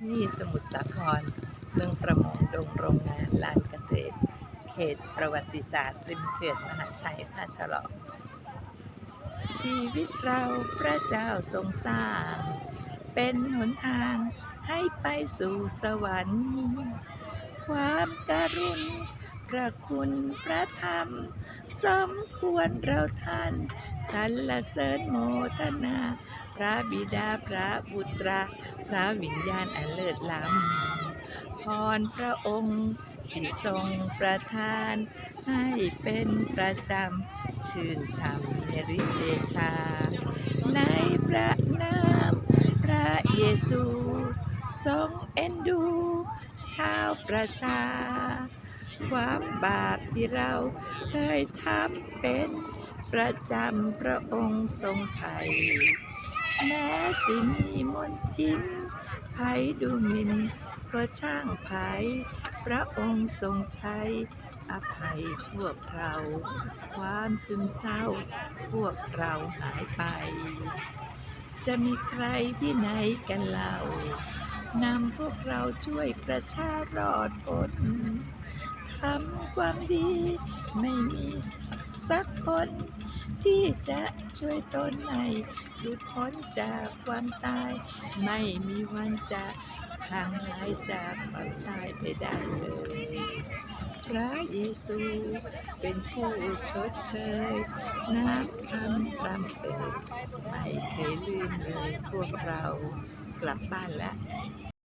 ที่นี่สมุทรสาคร เมืองประมงดงโรงงานลานเกษตร เขตประวัติศาสตร์ริมเขื่อนมหาชัยท่าฉลอมชีวิตเราพระเจ้าทรงสร้าง เป็นหนทางให้ไปสู่สวรรค์ ความการุณพระคุณพระธรรม สมควรเราท่านสรรเสริญโมทนา พระบิดาพระบุตรพระวิญญาณอันเลิศล้ำพรพระองค์ที่ทรงประทาน ให้เป็นประจำ ชื่นช่ำเนริเดชา ในพระนามพระเยซู ทรงเอ็นดู ชาวประชา ความบาปที่เราเคยทำเป็นประจำพระองค์ทรงไถ่แม้สิมีมนทินภัยดูมินก็ช่างภัยพระองค์ทรงใช้อภัยพวกเรา ความซึมเศร้าพวกเราหายไป จะมีใครที่ไหนกันเล่านำพวกเราช่วยประชารอดพ้น ทำความดี ไม่มีสักคน ที่จะช่วยตนให้หลุดพ้นจากความตาย ไม่มีวันจะห่างหายจากความตายไปได้เลย พระเยซูเป็นผู้ชดเชยน้ำคำรำเอ่ยไม่เคยลืมเลยพวกเรากลับบ้านแล้ว